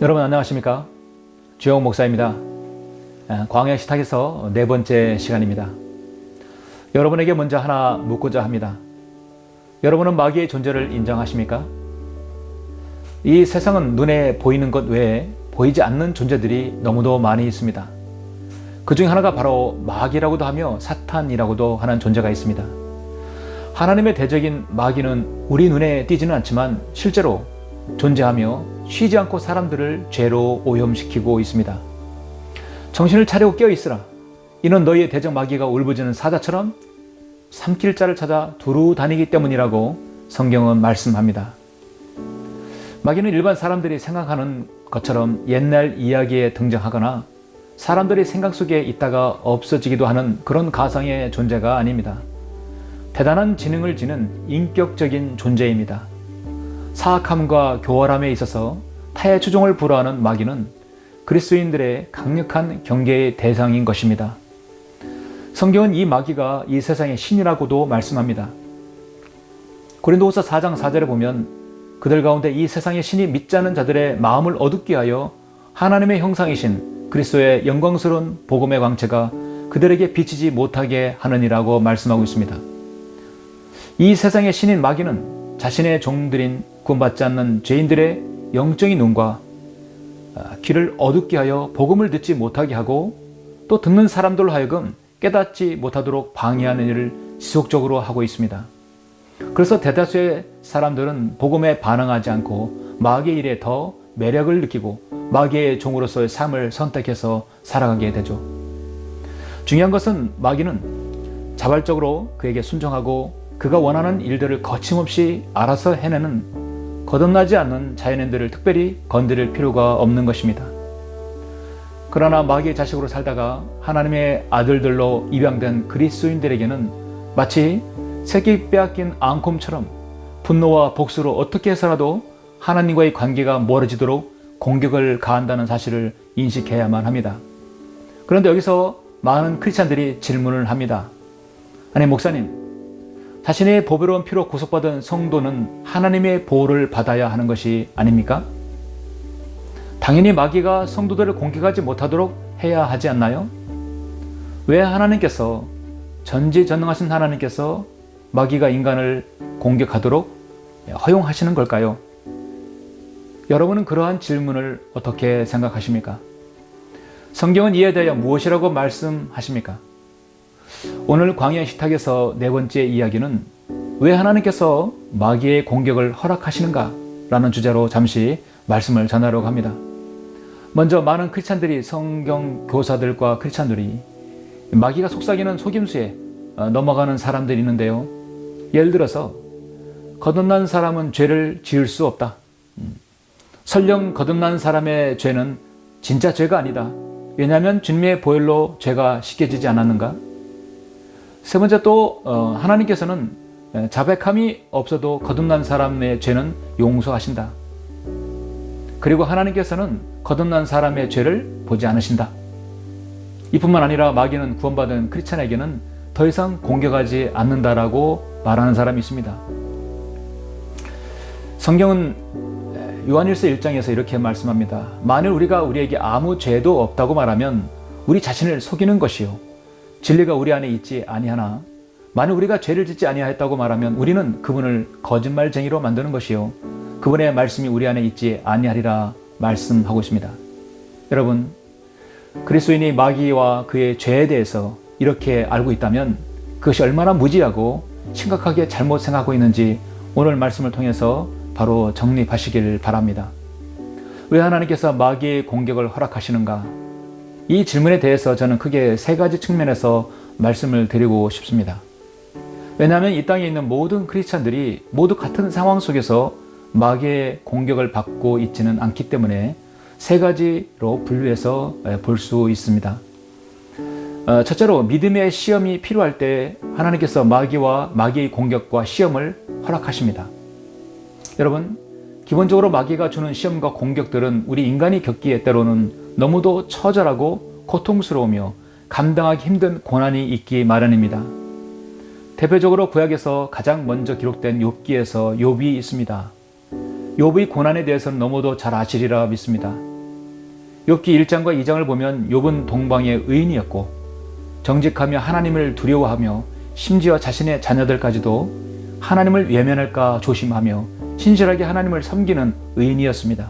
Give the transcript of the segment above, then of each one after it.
여러분 안녕하십니까? 주영 목사입니다. 아, 광야 식탁에서 네 번째 시간입니다. 여러분에게 먼저 하나 묻고자 합니다. 여러분은 마귀의 존재를 인정하십니까? 이 세상은 눈에 보이는 것 외에 보이지 않는 존재들이 너무도 많이 있습니다. 그 중 하나가 바로 마귀라고도 하며 사탄이라고도 하는 존재가 있습니다. 하나님의 대적인 마귀는 우리 눈에 띄지는 않지만 실제로 존재하며 쉬지 않고 사람들을 죄로 오염시키고 있습니다. 정신을 차리고 깨어 있으라. 이는 너희의 대적 마귀가 울부짖는 사자처럼 삼킬 자를 찾아 두루 다니기 때문이라고 성경은 말씀합니다. 마귀는 일반 사람들이 생각하는 것처럼 옛날 이야기에 등장하거나 사람들의 생각 속에 있다가 없어지기도 하는 그런 가상의 존재가 아닙니다. 대단한 지능을 지닌 인격적인 존재입니다. 사악함과 교활함에 있어서 타의 추종을 불허하는 마귀는 그리스도인들의 강력한 경계의 대상인 것입니다. 성경은 이 마귀가 이 세상의 신이라고도 말씀합니다. 고린도후서 4장 4절에 보면 그들 가운데 이 세상의 신이 믿지 않는 자들의 마음을 어둡게 하여 하나님의 형상이신 그리스도의 영광스러운 복음의 광채가 그들에게 비치지 못하게 하느니라고 말씀하고 있습니다. 이 세상의 신인 마귀는 자신의 종들인 구원받지 않는 죄인들의 영적인 눈과 귀를 어둡게 하여 복음을 듣지 못하게 하고 또 듣는 사람들로 하여금 깨닫지 못하도록 방해하는 일을 지속적으로 하고 있습니다. 그래서 대다수의 사람들은 복음에 반응하지 않고 마귀의 일에 더 매력을 느끼고 마귀의 종으로서의 삶을 선택해서 살아가게 되죠. 중요한 것은 마귀는 자발적으로 그에게 순종하고 그가 원하는 일들을 거침없이 알아서 해내는 거듭나지 않는 자연인들을 특별히 건드릴 필요가 없는 것입니다. 그러나 마귀의 자식으로 살다가 하나님의 아들들로 입양된 그리스도인들에게는 마치 새끼 빼앗긴 앙콤처럼 분노와 복수로 어떻게 해서라도 하나님과의 관계가 멀어지도록 공격을 가한다는 사실을 인식해야만 합니다. 그런데 여기서 많은 크리스찬들이 질문을 합니다. 아니 목사님, 자신의 보배로운 피로 구속받은 성도는 하나님의 보호를 받아야 하는 것이 아닙니까? 당연히 마귀가 성도들을 공격하지 못하도록 해야 하지 않나요? 왜 하나님께서 전지전능하신 하나님께서 마귀가 인간을 공격하도록 허용하시는 걸까요? 여러분은 그러한 질문을 어떻게 생각하십니까? 성경은 이에 대하여 무엇이라고 말씀하십니까? 오늘 광야 식탁에서 네 번째 이야기는 왜 하나님께서 마귀의 공격을 허락하시는가? 라는 주제로 잠시 말씀을 전하려고 합니다. 먼저 많은 크리스찬들이 성경 교사들과 크리스찬들이 마귀가 속삭이는 속임수에 넘어가는 사람들이 있는데요. 예를 들어서 거듭난 사람은 죄를 지을 수 없다. 설령 거듭난 사람의 죄는 진짜 죄가 아니다. 왜냐하면 주님의 보혈로 죄가 씻겨지지 않았는가? 세 번째 또 어, 하나님께서는 자백함이 없어도 거듭난 사람의 죄는 용서하신다. 그리고 하나님께서는 거듭난 사람의 죄를 보지 않으신다. 이뿐만 아니라 마귀는 구원받은 크리스찬에게는 더 이상 공격하지 않는다라고 말하는 사람이 있습니다. 성경은 요한일서 1장에서 이렇게 말씀합니다. 만일 우리가 우리에게 아무 죄도 없다고 말하면 우리 자신을 속이는 것이요 진리가 우리 안에 있지 아니하나 만일 우리가 죄를 짓지 아니하였다고 말하면 우리는 그분을 거짓말쟁이로 만드는 것이요 그분의 말씀이 우리 안에 있지 아니하리라 말씀하고 있습니다. 여러분 그리스도인이 마귀와 그의 죄에 대해서 이렇게 알고 있다면 그것이 얼마나 무지하고 심각하게 잘못 생각하고 있는지 오늘 말씀을 통해서 바로 정립하시길 바랍니다. 왜 하나님께서 마귀의 공격을 허락하시는가? 이 질문에 대해서 저는 크게 세 가지 측면에서 말씀을 드리고 싶습니다. 왜냐하면 이 땅에 있는 모든 크리스찬들이 모두 같은 상황 속에서 마귀의 공격을 받고 있지는 않기 때문에 세 가지로 분류해서 볼 수 있습니다. 어, 첫째로 믿음의 시험이 필요할 때 하나님께서 마귀와 마귀의 공격과 시험을 허락하십니다. 여러분, 기본적으로 마귀가 주는 시험과 공격들은 우리 인간이 겪기에 때로는 너무도 처절하고 고통스러우며 감당하기 힘든 고난이 있기 마련입니다. 대표적으로 구약에서 가장 먼저 기록된 욥기에서 욥이 있습니다. 욥의 고난에 대해서는 너무도 잘 아시리라 믿습니다. 욥기 1장과 2장을 보면 욥은 동방의 의인이었고 정직하며 하나님을 두려워하며 심지어 자신의 자녀들까지도 하나님을 외면할까 조심하며 신실하게 하나님을 섬기는 의인이었습니다.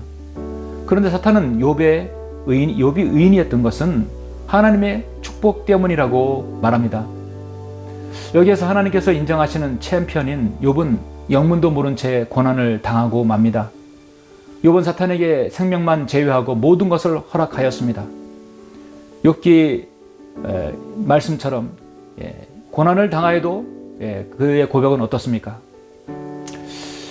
그런데 사탄은 욥의 의인, 욥이 의인이었던 것은 하나님의 축복 때문이라고 말합니다. 여기에서 하나님께서 인정하시는 챔피언인 욥은 영문도 모른 채 고난을 당하고 맙니다. 욥은 사탄에게 생명만 제외하고 모든 것을 허락하였습니다. 욥기 말씀처럼 예, 고난을 당하여도 예, 그의 고백은 어떻습니까?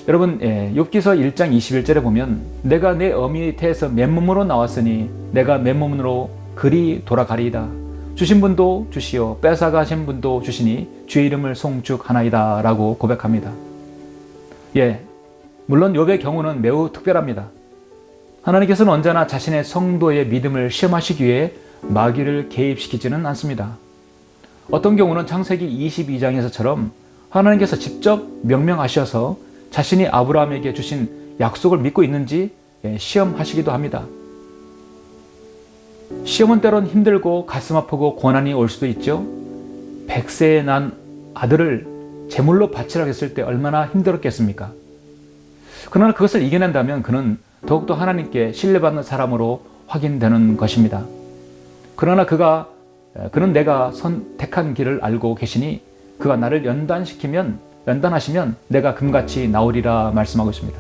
여러분 예, 욥기서 1장 21절에 보면 내가 내 어미 태에서 맨몸으로 나왔으니 내가 맨몸으로 그리 돌아가리이다. 주신 분도 주시오 뺏어가신 분도 주시니 주의 이름을 송축하나이다 라고 고백합니다. 예, 물론 욥의 경우는 매우 특별합니다. 하나님께서는 언제나 자신의 성도의 믿음을 시험하시기 위해 마귀를 개입시키지는 않습니다. 어떤 경우는 창세기 22장에서처럼 하나님께서 직접 명명하셔서 자신이 아브라함에게 주신 약속을 믿고 있는지 예, 시험하시기도 합니다. 시험은 때론 힘들고 가슴 아프고 고난이 올 수도 있죠. 백세에 난 아들을 제물로 바치라 했을 때 얼마나 힘들었겠습니까? 그러나 그것을 이겨낸다면 그는 더욱더 하나님께 신뢰받는 사람으로 확인되는 것입니다. 그러나 그가 그는 내가 선택한 길을 알고 계시니 그가 나를 연단시키면 연단하시면 내가 금같이 나오리라 말씀하고 있습니다.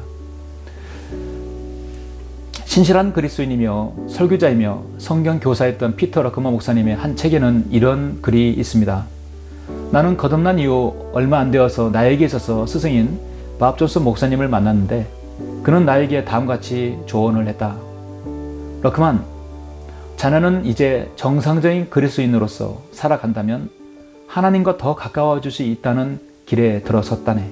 신실한 그리스도인이며 설교자이며 성경 교사였던 피터 러크머 목사님의 한 책에는 이런 글이 있습니다. 나는 거듭난 이후 얼마 안 되어서 나에게 있어서 스승인 밥 존슨 목사님을 만났는데 그는 나에게 다음같이 조언을 했다. 러크만, 자네는 이제 정상적인 그리스도인으로서 살아간다면 하나님과 더 가까워질 수 있다는 길에 들어섰다네.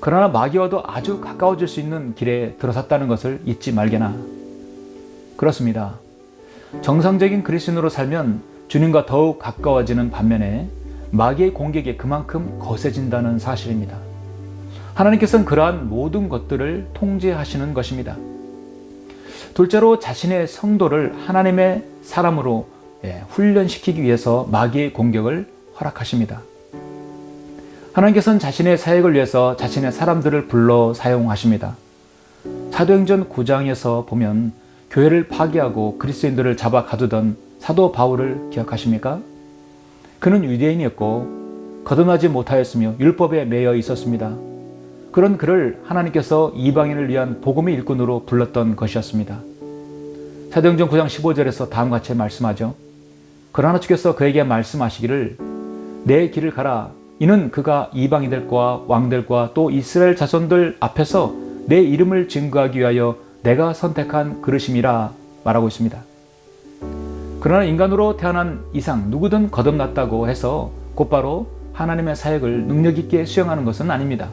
그러나 마귀와도 아주 가까워질 수 있는 길에 들어섰다는 것을 잊지 말게나. 그렇습니다. 정상적인 그리스도인으로 살면 주님과 더욱 가까워지는 반면에 마귀의 공격이 그만큼 거세진다는 사실입니다. 하나님께서는 그러한 모든 것들을 통제하시는 것입니다. 둘째로 자신의 성도를 하나님의 사람으로 예, 훈련시키기 위해서 마귀의 공격을 허락하십니다. 하나님께서는 자신의 사역을 위해서 자신의 사람들을 불러 사용하십니다. 사도행전 9장에서 보면 교회를 파괴하고 그리스도인들을 잡아 가두던 사도 바울을 기억하십니까? 그는 유대인이었고 거듭나지 못하였으며 율법에 매여 있었습니다. 그런 그를 하나님께서 이방인을 위한 복음의 일꾼으로 불렀던 것이었습니다. 사도행전 9장 15절에서 다음과 같이 말씀하죠. 그러나 주께서 그에게 말씀하시기를 내 길을 가라 이는 그가 이방인들과 왕들과 또 이스라엘 자손들 앞에서 내 이름을 증거하기 위하여 내가 선택한 그릇임이라 말하고 있습니다. 그러나 인간으로 태어난 이상 누구든 거듭났다고 해서 곧바로 하나님의 사역을 능력 있게 수행하는 것은 아닙니다.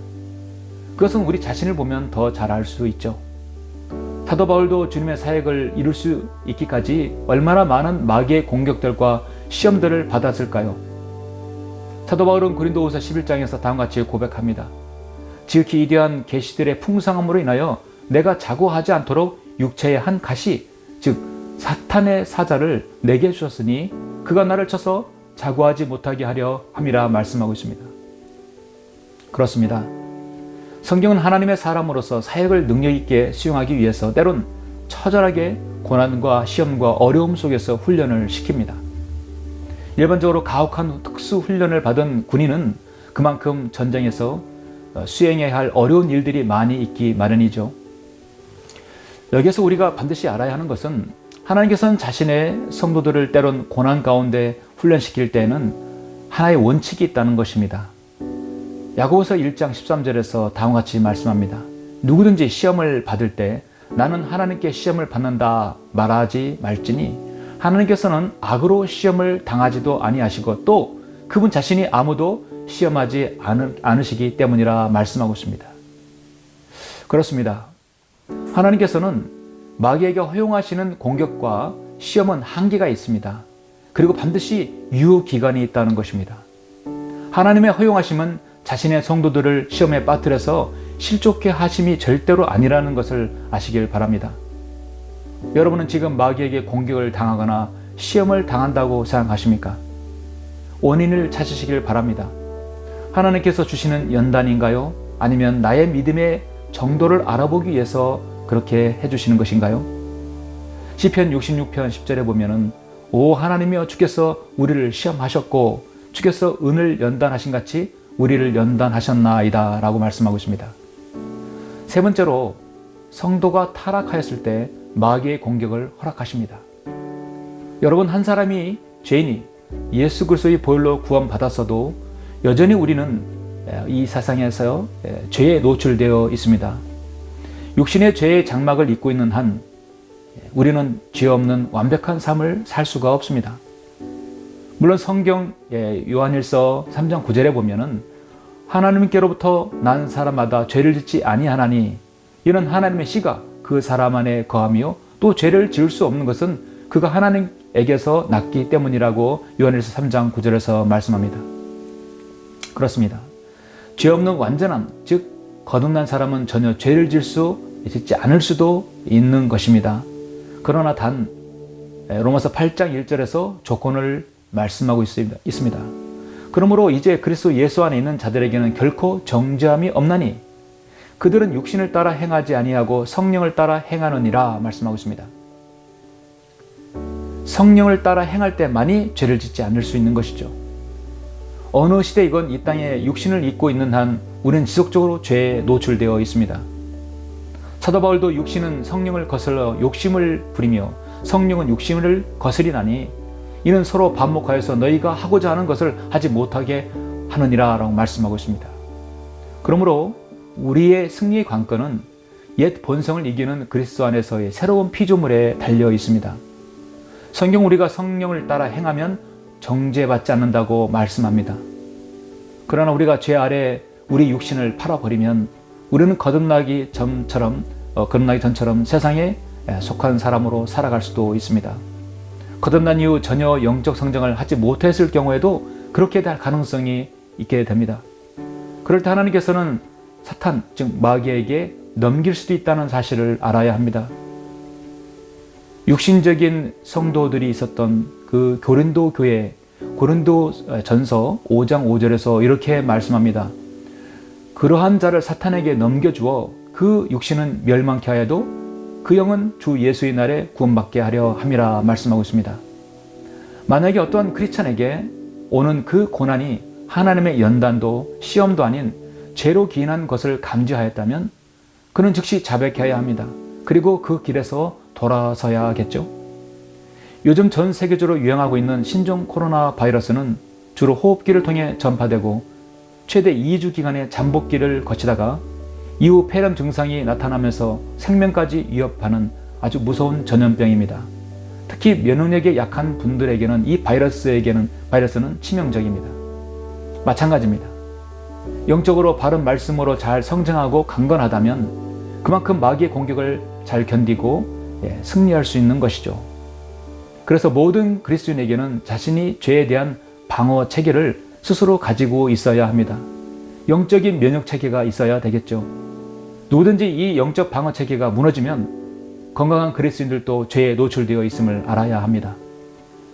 그것은 우리 자신을 보면 더 잘 알 수 있죠. 사도 바울도 주님의 사역을 이룰 수 있기까지 얼마나 많은 마귀의 공격들과 시험들을 받았을까요? 사도 바울은 고린도후서 11장에서 다음과 같이 고백합니다. 지극히 이대한 계시들의 풍성함으로 인하여 내가 자고하지 않도록 육체의 한 가시 즉 사탄의 사자를 내게 주셨으니 그가 나를 쳐서 자고하지 못하게 하려 함이라 말씀하고 있습니다. 그렇습니다. 성경은 하나님의 사람으로서 사역을 능력 있게 수용하기 위해서 때론 처절하게 고난과 시험과 어려움 속에서 훈련을 시킵니다. 일반적으로 가혹한 특수 훈련을 받은 군인은 그만큼 전쟁에서 어, 수행해야 할 어려운 일들이 많이 있기 마련이죠. 여기에서 우리가 반드시 알아야 하는 것은 하나님께서는 자신의 성도들을 때론 고난 가운데 훈련시킬 때에는 하나의 원칙이 있다는 것입니다. 야고보서 1장 13절에서 다음과 같이 말씀합니다. 누구든지 시험을 받을 때 나는 하나님께 시험을 받는다 말하지 말지니 하나님께서는 악으로 시험을 당하지도 아니하시고 또 그분 자신이 아무도 시험하지 않으시기 때문이라 말씀하고 있습니다. 그렇습니다. 하나님께서는 마귀에게 허용하시는 공격과 시험은 한계가 있습니다. 그리고 반드시 유효 기간이 있다는 것입니다. 하나님의 허용하심은 자신의 성도들을 시험에 빠뜨려서 실족해 하심이 절대로 아니라는 것을 아시길 바랍니다. 여러분은 지금 마귀에게 공격을 당하거나 시험을 당한다고 생각하십니까? 원인을 찾으시길 바랍니다. 하나님께서 주시는 연단인가요? 아니면 나의 믿음의 정도를 알아보기 위해서 그렇게 해주시는 것인가요? 시편 66편 10절에 보면은 오 하나님이여 주께서 우리를 시험하셨고 주께서 은을 연단하신 같이 우리를 연단하셨나이다 라고 말씀하고 있습니다. 세 번째로 성도가 타락하였을 때 마귀의 공격을 허락하십니다. 여러분 한 사람이 죄인이 예수 그리스도의 보혈로 구원받았어도 여전히 우리는 이 세상에서 죄에 노출되어 있습니다. 육신의 죄의 장막을 입고 있는 한 우리는 죄 없는 완벽한 삶을 살 수가 없습니다. 물론 성경 요한일서 3장 9절에 보면은 하나님께로부터 난 사람마다 죄를 짓지 아니하나니 이는 하나님의 씨가 그 사람 안에 거하며 또 죄를 지을 수 없는 것은 그가 하나님에게서 났기 때문이라고 요한일서 3장 9절에서 말씀합니다. 그렇습니다. 죄 없는 완전함, 즉 거듭난 사람은 전혀 죄를 질 수, 짓지 않을 수도 있는 것입니다. 그러나 단 로마서 8장 1절에서 조건을 말씀하고 있습니다. 그러므로 이제 그리스도 예수 안에 있는 자들에게는 결코 정죄함이 없나니 그들은 육신을 따라 행하지 아니하고 성령을 따라 행하느니라 말씀하고 있습니다. 성령을 따라 행할 때만이 죄를 짓지 않을 수 있는 것이죠. 어느 시대이건 이 땅에 육신을 입고 있는 한 우리는 지속적으로 죄에 노출되어 있습니다. 사도 바울도 육신은 성령을 거슬러 욕심을 부리며 성령은 육심을 거스리나니 이는 서로 반목하여서 너희가 하고자 하는 것을 하지 못하게 하느니라 라고 말씀하고 있습니다. 그러므로 우리의 승리의 관건은 옛 본성을 이기는 그리스도 안에서의 새로운 피조물에 달려 있습니다. 성경 우리가 성령을 따라 행하면 정죄받지 않는다고 말씀합니다. 그러나 우리가 죄 아래 우리 육신을 팔아버리면 우리는 거듭나기 전처럼 어, 거듭나기 전처럼 세상에 속한 사람으로 살아갈 수도 있습니다. 거듭난 이후 전혀 영적 성장을 하지 못했을 경우에도 그렇게 될 가능성이 있게 됩니다. 그럴 때 하나님께서는 사탄, 즉 마귀에게 넘길 수도 있다는 사실을 알아야 합니다. 육신적인 성도들이 있었던 그 고린도 교회 고린도 전서 5장 5절에서 이렇게 말씀합니다. 그러한 자를 사탄에게 넘겨주어 그 육신은 멸망케 하여도 그 영은 주 예수의 날에 구원받게 하려 함이라 말씀하고 있습니다. 만약에 어떤 크리스천에게 오는 그 고난이 하나님의 연단도 시험도 아닌 죄로 기인한 것을 감지하였다면 그는 즉시 자백해야 합니다. 그리고 그 길에서 돌아서야 겠죠. 요즘 전 세계적으로 유행하고 있는 신종 코로나 바이러스는 주로 호흡기를 통해 전파되고 최대 2주 기간의 잠복기를 거치다가 이후 폐렴 증상이 나타나면서 생명까지 위협하는 아주 무서운 전염병입니다. 특히 면역력이 약한 분들에게는 이 바이러스에게는 바이러스는 치명적입니다. 마찬가지입니다. 영적으로 바른 말씀으로 잘 성장하고 강건하다면 그만큼 마귀의 공격을 잘 견디고 예, 승리할 수 있는 것이죠. 그래서 모든 그리스도인에게는 자신이 죄에 대한 방어 체계를 스스로 가지고 있어야 합니다. 영적인 면역 체계가 있어야 되겠죠. 누구든지 이 영적 방어 체계가 무너지면 건강한 그리스인들도 죄에 노출되어 있음을 알아야 합니다.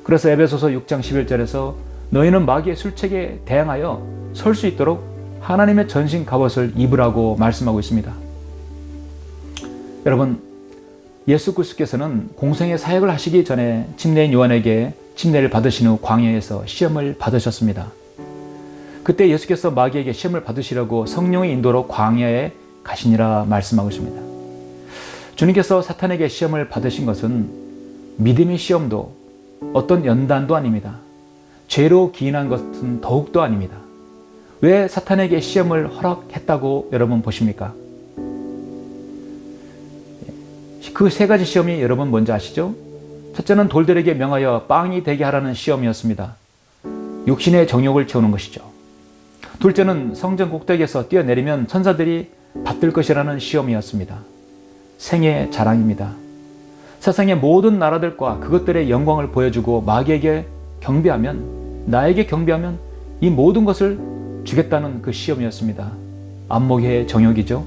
그래서 에베소서 6장 11절에서 너희는 마귀의 술책에 대항하여 설 수 있도록 하나님의 전신 갑옷을 입으라고 말씀하고 있습니다. 여러분, 예수 그리스도께서는 공생의 사역을 하시기 전에 침례인 요한에게 침례를 받으신 후 광야에서 시험을 받으셨습니다. 그때 예수께서 마귀에게 시험을 받으시려고 성령의 인도로 광야에 가시니라 말씀하고 있습니다. 주님께서 사탄에게 시험을 받으신 것은 믿음의 시험도 어떤 연단도 아닙니다. 죄로 기인한 것은 더욱도 아닙니다. 왜 사탄에게 시험을 허락했다고 여러분 보십니까? 그 세 가지 시험이 여러분 뭔지 아시죠? 첫째는 돌들에게 명하여 빵이 되게 하라는 시험이었습니다. 육신의 정욕을 채우는 것이죠. 둘째는 성전 꼭대기에서 뛰어내리면 천사들이 받들 것이라는 시험이었습니다. 생의 자랑입니다. 세상의 모든 나라들과 그것들의 영광을 보여주고 마귀에게 경배하면 나에게 경배하면 이 모든 것을 주겠다는 그 시험이었습니다. 안목의 정욕이죠.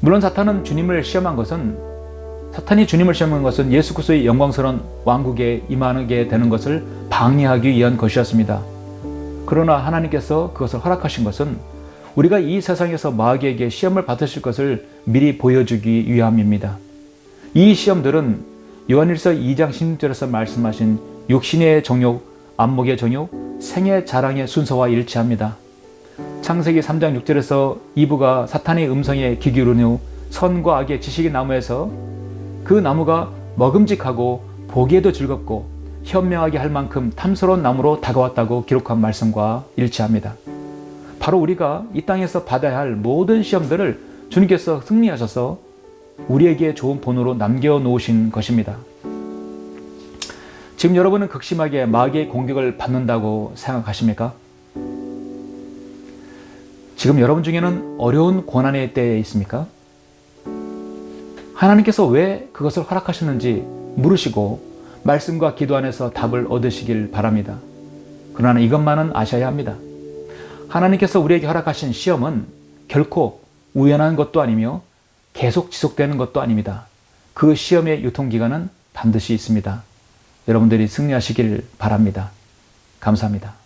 물론 사탄은 주님을 시험한 것은 사탄이 주님을 시험한 것은 예수 그리스도의 영광스러운 왕국에 임하게 되는 것을 방해하기 위한 것이었습니다. 그러나 하나님께서 그것을 허락하신 것은 우리가 이 세상에서 마귀에게 시험을 받으실 것을 미리 보여주기 위함입니다. 이 시험들은 요한일서 2장 16절에서 말씀하신 육신의 정욕, 안목의 정욕, 생의 자랑의 순서와 일치합니다. 창세기 3장 6절에서 이브가 사탄의 음성에 귀 기울인 후 선과 악의 지식의 나무에서 그 나무가 먹음직하고 보기에도 즐겁고 현명하게 할 만큼 탐스러운 나무로 다가왔다고 기록한 말씀과 일치합니다. 바로 우리가 이 땅에서 받아야 할 모든 시험들을 주님께서 승리하셔서 우리에게 좋은 본으로 남겨 놓으신 것입니다. 지금 여러분은 극심하게 마귀의 공격을 받는다고 생각하십니까? 지금 여러분 중에는 어려운 고난의 때에 있습니까? 하나님께서 왜 그것을 허락하셨는지 물으시고 말씀과 기도 안에서 답을 얻으시길 바랍니다. 그러나 이것만은 아셔야 합니다. 하나님께서 우리에게 허락하신 시험은 결코 우연한 것도 아니며 계속 지속되는 것도 아닙니다. 그 시험의 유통기간은 반드시 있습니다. 여러분들이 승리하시길 바랍니다. 감사합니다.